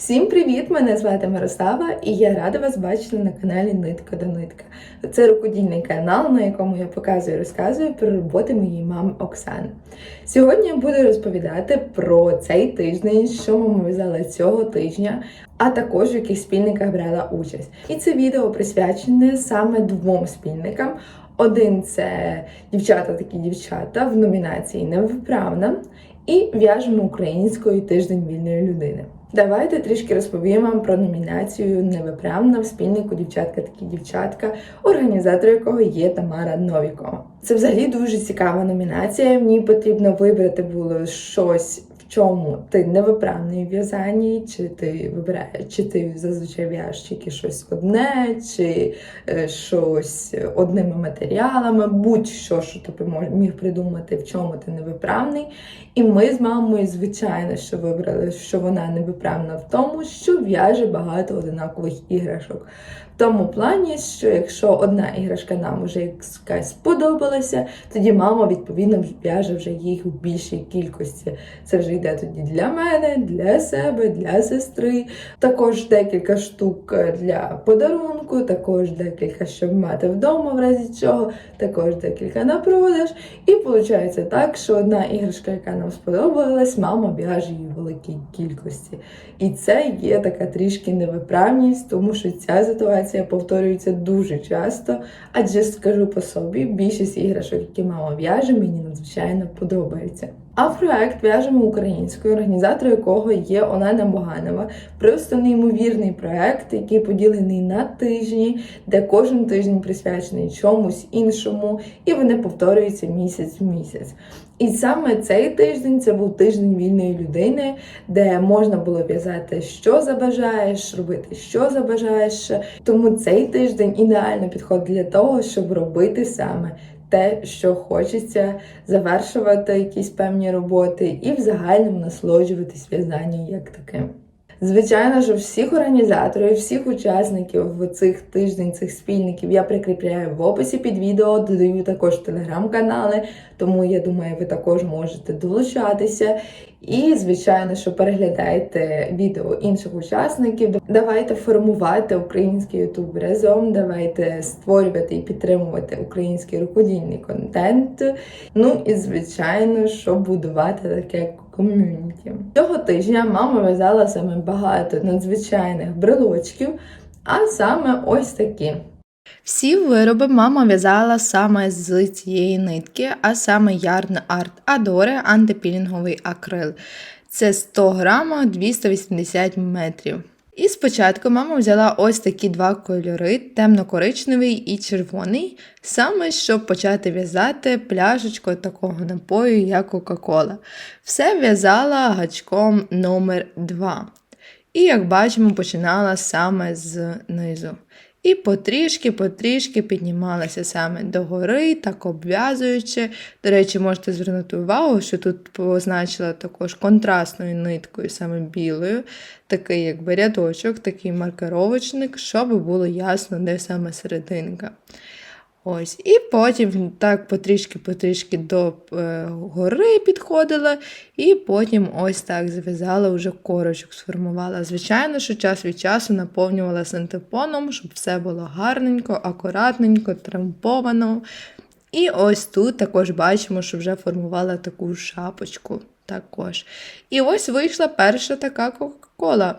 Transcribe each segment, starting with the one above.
Всім привіт! Мене звати Мирослава і я рада вас бачити на каналі Нитка до Нитка. Це рукодільний канал, на якому я показую і розказую про роботи моєї мами Оксани. Сьогодні я буду розповідати про цей тиждень, що мама в'язала цього тижня, а також в яких спільниках брала участь. І це відео присвячене саме двом спільникам. Один це дівчата такі дівчата в номінації Невиправна і в'яжемо українською тиждень вільної людини. Давайте трішки розповім вам про номінацію Невиправна спільнику Дівчатка такі дівчатка, організатор якого є Тамара Новікова. Це взагалі дуже цікава номінація. Мені потрібно вибрати було щось. Чому ти невиправний в в'язанні, чи ти вибираєш, чи ти зазвичай в'яжеш тільки щось одне, чи е, щось одними матеріалами, будь-що, що ти міг придумати, в чому ти невиправний. І ми з мамою, звичайно, що вибрали, що вона невиправна в тому, що в'яже багато одинакових іграшок. Тому плані, що якщо одна іграшка нам вже якась сподобалася, тоді мама відповідно в'яже вже їх у більшій кількості. Це вже йде тоді для мене, для себе, для сестри. Також декілька штук для подарунку, також декілька, щоб мати вдома, в разі чого, також декілька на продаж. І виходить так, що одна іграшка, яка нам сподобалась, мама в'яже її в великій кількості. І це є така трішки невиправність, тому що ця ситуація повторюється дуже часто. Адже скажу по собі, більшість іграшок, які мама в'яже, мені надзвичайно подобається. А проект в'яжемо українською, організатор якого є Олена Боганова. Просто неймовірний проект, який поділений на тижні, де кожен тиждень присвячений чомусь іншому, і вони повторюються місяць в місяць. І саме цей тиждень це був тиждень вільної людини, де можна було в'язати, що забажаєш, робити, що забажаєш. Тому цей тиждень ідеально підходить для того, щоб робити саме те, що хочеться, завершувати якісь певні роботи і в загальному насолоджуватись в'язанням як таким. Звичайно ж, всіх організаторів, всіх учасників в цих тиждень, цих спільників я прикріпляю в описі під відео, додаю також телеграм-канали, тому я думаю, ви також можете долучатися. І, звичайно, що переглядайте відео інших учасників. Давайте формувати український ютуб разом, давайте створювати і підтримувати український рукодільний контент. Ну і звичайно, що будувати таке ком'юніті. Цього тижня мама в'язала саме багато надзвичайних брелочків, а саме ось такі. Всі вироби мама в'язала саме з цієї нитки, а саме Yarn Art Adore антипілінговий акрил. Це 100 грама 280 метрів. І спочатку мама взяла ось такі два кольори: темно-коричневий і червоний, саме щоб почати в'язати пляшечкою такого напою, як Кока-Кола. Все в'язала гачком номер 2. І, як бачимо, починала саме з низу. І потрішки-потрішки піднімалася саме догори, так обв'язуючи. До речі, можете звернути увагу, що тут позначила також контрастною ниткою, саме білою, такий якби рядочок, такий маркеровочник, щоб було ясно, де саме серединка. Ось, І потім так потрішки-потрішки до е, гори підходила, і потім ось так зв'язала, вже корочок сформувала. Звичайно, що час від часу наповнювала синтепоном, щоб все було гарненько, акуратненько, трамповано. І ось тут також бачимо, що вже формувала таку шапочку. також. І ось вийшла перша така Кока-Кола.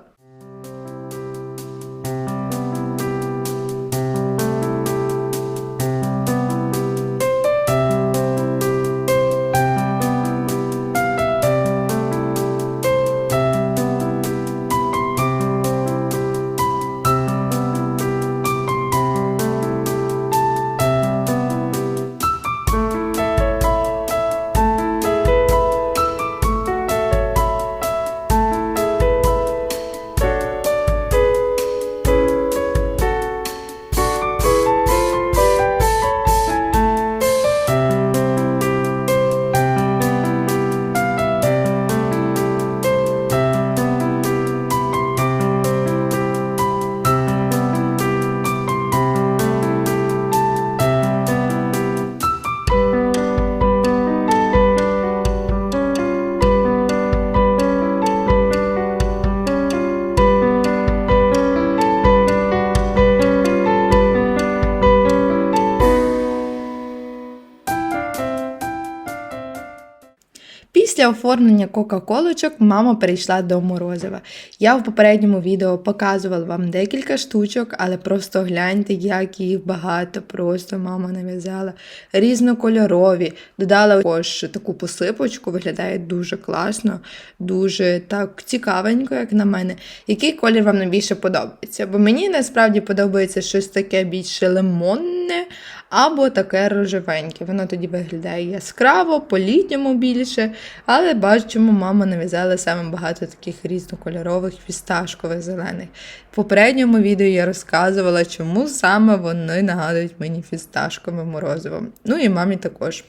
Після оформлення кока-колочок мама перейшла до морозива. Я в попередньому відео показувала вам декілька штучок, але просто гляньте, як їх багато. Просто мама нав'язала різнокольорові. Додала також таку посипочку, виглядає дуже класно, дуже так цікавенько, як на мене. Який колір вам найбільше подобається? Бо мені насправді подобається щось таке більше лимонне або таке рожевеньке. Воно тоді виглядає яскраво, по-літньому більше, але бачимо, мама нав'язала саме багато таких різнокольорових фісташкових зелених. В попередньому відео я розказувала, чому саме вони нагадують мені фісташковим морозивом. Ну і мамі також.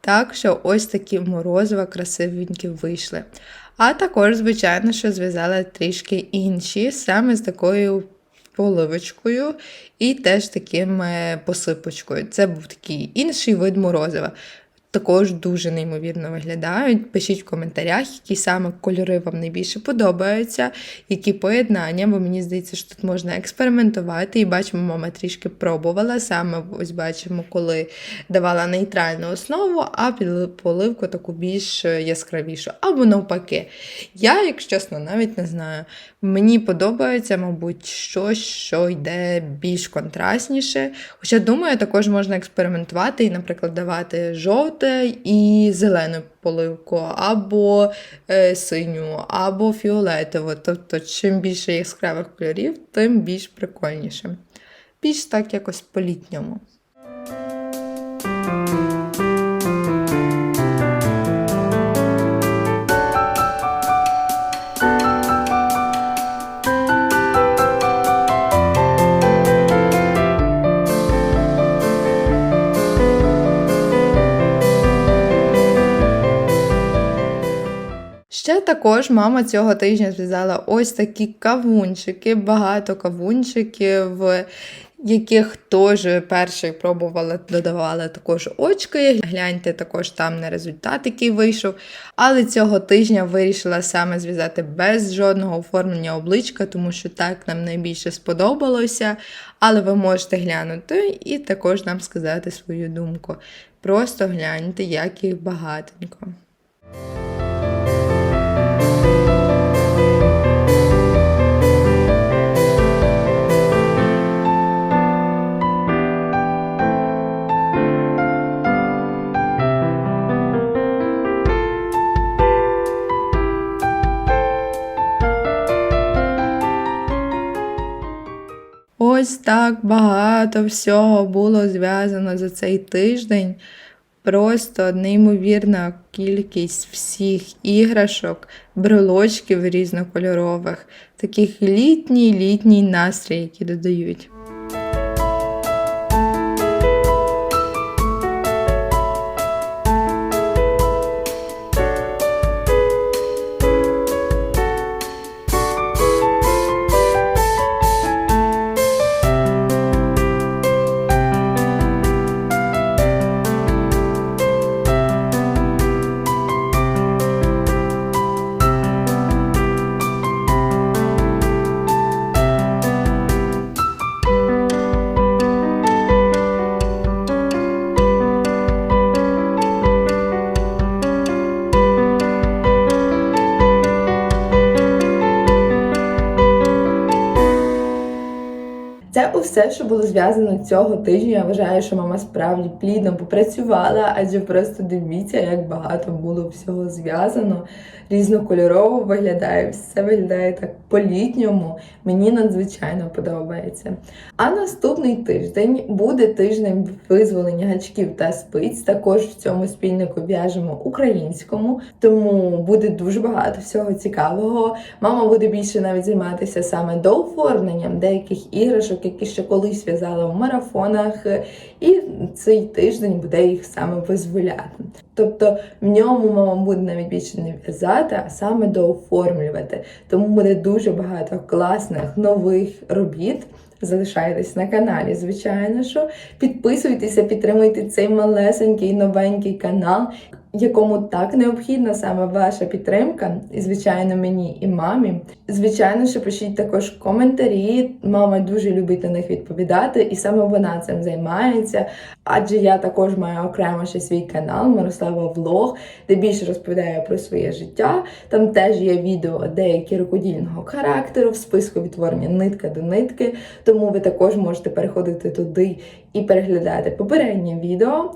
Так що ось такі морозива красивенькі вийшли. А також, звичайно, що зв'язала трішки інші, саме з такою поливочкою і теж таким е, посипочкою. Це був такий інший вид морозива. Також дуже неймовірно виглядають. Пишіть в коментарях, які саме кольори вам найбільше подобаються, які поєднання, бо мені здається, що тут можна експериментувати. І бачимо, мама трішки пробувала. Саме ось бачимо, коли давала нейтральну основу, а під поливку таку більш яскравішу. Або навпаки. Я, якщо чесно, навіть не знаю. Мені подобається, мабуть, щось, що йде більш контрастніше. Хоча, думаю, також можна експериментувати і, наприклад, давати жовте і зелену поливку, або е, синю, або фіолетову. Тобто, чим більше яскравих кольорів, тим більш прикольніше. Більш так якось по-літньому. Також мама цього тижня зв'язала ось такі кавунчики, багато кавунчиків, яких теж перший пробувала, додавала також очки. Гляньте також там на результат, який вийшов. Але цього тижня вирішила саме зв'язати без жодного оформлення обличка, тому що так нам найбільше сподобалося. Але ви можете глянути і також нам сказати свою думку. Просто гляньте, як їх багатенько. Так багато всього було зв'язано за цей тиждень. Просто неймовірна кількість всіх іграшок, брелочків різнокольорових, таких літній літній настрій, які додають. Це усе, що було зв'язано цього тижня. Я вважаю, що мама справді плідно попрацювала, адже просто дивіться, як багато було всього зв'язано. Різнокольорово виглядає, все виглядає так по-літньому. Мені надзвичайно подобається. А наступний тиждень буде тижнем визволення гачків та спиць. Також в цьому спільнику в'яжемо українському, тому буде дуже багато всього цікавого. Мама буде більше навіть займатися саме дооформленням деяких іграшок, які ще колись в'язала в марафонах, і цей тиждень буде їх саме визволяти. Тобто в ньому мама буде навіть більше не в'язати, а саме дооформлювати. Тому буде дуже багато класних нових робіт. Залишайтесь на каналі, звичайно, що підписуйтеся, підтримуйте цей малесенький новенький канал. Якому так необхідна саме ваша підтримка, і звичайно, мені і мамі. Звичайно, що пишіть також коментарі. Мама дуже любить на них відповідати, і саме вона цим займається. Адже я також маю окремо ще свій канал Мирослава Влог, де більше розповідаю про своє життя. Там теж є відео деякі рукодільного характеру в списку відтворення нитка до нитки. Тому ви також можете переходити туди і переглядати попереднє відео.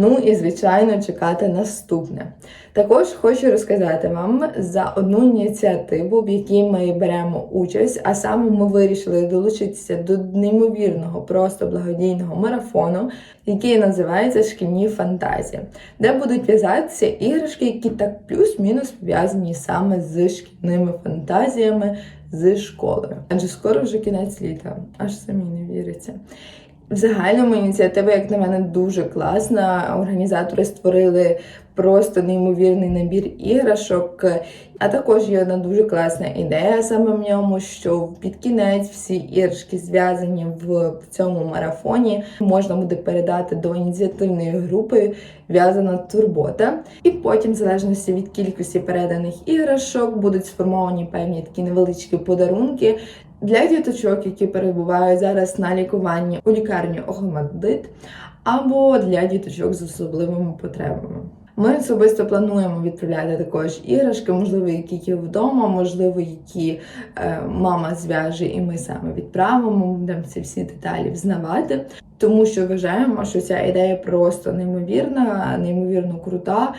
Ну і звичайно чекати наступне. Також хочу розказати вам за одну ініціативу, в якій ми беремо участь, а саме ми вирішили долучитися до неймовірного, просто благодійного марафону, який називається Шкільні фантазії, де будуть в'язатися іграшки, які так плюс-мінус пов'язані саме з шкільними фантазіями з школою. Адже скоро вже кінець літа, аж самі не віриться. В загальному ініціатива, як на мене, дуже класна. Організатори створили просто неймовірний набір іграшок. А також є одна дуже класна ідея саме в ньому, що під кінець всі іграшки зв'язані в цьому марафоні можна буде передати до ініціативної групи в'язана турбота. І потім, в залежності від кількості переданих іграшок, будуть сформовані певні такі невеличкі подарунки. Для діточок, які перебувають зараз на лікуванні у лікарні Охмаддит, або для діточок з особливими потребами. Ми особисто плануємо відправляти також іграшки, можливо, які є вдома, можливо, які е, мама зв'яже, і ми саме відправимо. Будемо ці всі деталі взнавати. Тому що вважаємо, що ця ідея просто неймовірна, неймовірно крута.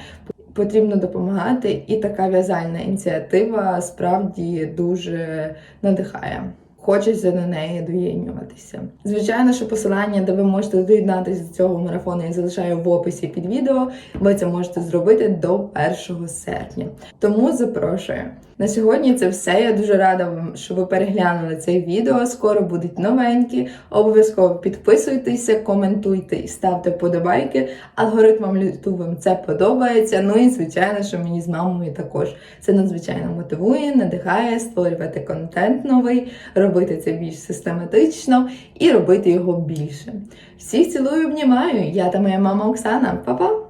Потрібно допомагати, і така в'язальна ініціатива справді дуже надихає. Хочеться до неї доєднюватися. Звичайно, що посилання, де ви можете доєднатися до цього марафону, я залишаю в описі під відео. Ви це можете зробити до 1 серпня. Тому запрошую. На сьогодні це все. Я дуже рада вам, що ви переглянули це відео. Скоро будуть новенькі. Обов'язково підписуйтеся, коментуйте і ставте вподобайки. Алгоритмам YouTube це подобається. Ну і звичайно, що мені з мамою також це надзвичайно мотивує, надихає створювати контент новий, робити це більш систематично і робити його більше. Всіх цілую, обнімаю. Я та моя мама Оксана. Па-па!